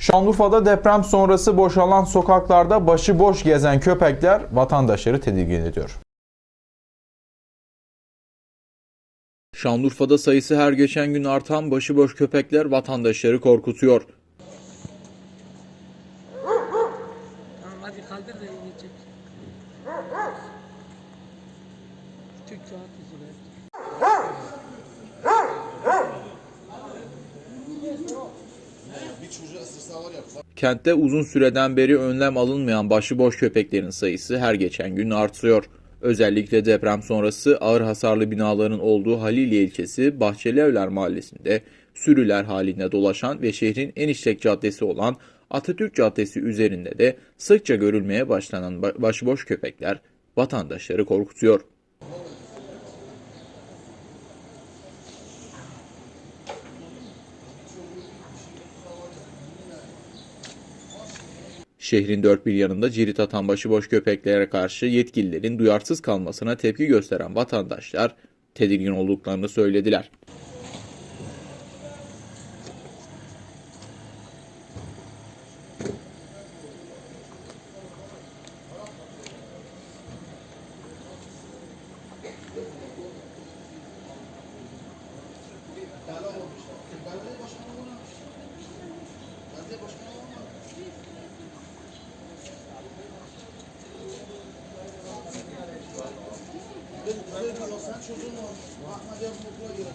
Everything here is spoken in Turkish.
Şanlıurfa'da deprem sonrası boşalan sokaklarda başıboş gezen köpekler vatandaşları tedirgin ediyor. Şanlıurfa'da sayısı her geçen gün artan başıboş köpekler vatandaşları korkutuyor. Hadi Kentte uzun süreden beri önlem alınmayan başıboş köpeklerin sayısı her geçen gün artıyor. Özellikle deprem sonrası ağır hasarlı binaların olduğu Haliliye ilçesi Bahçelievler mahallesinde sürüler halinde dolaşan ve şehrin en işlek caddesi olan Atatürk Caddesi üzerinde de sıkça görülmeye başlanan ba- başıboş köpekler vatandaşları korkutuyor. Şehrin dört bir yanında cirit atan başıboş köpeklere karşı yetkililerin duyarsız kalmasına tepki gösteren vatandaşlar tedirgin olduklarını söylediler. Sen çocuğun var. Ahmet Yakup'a girecek.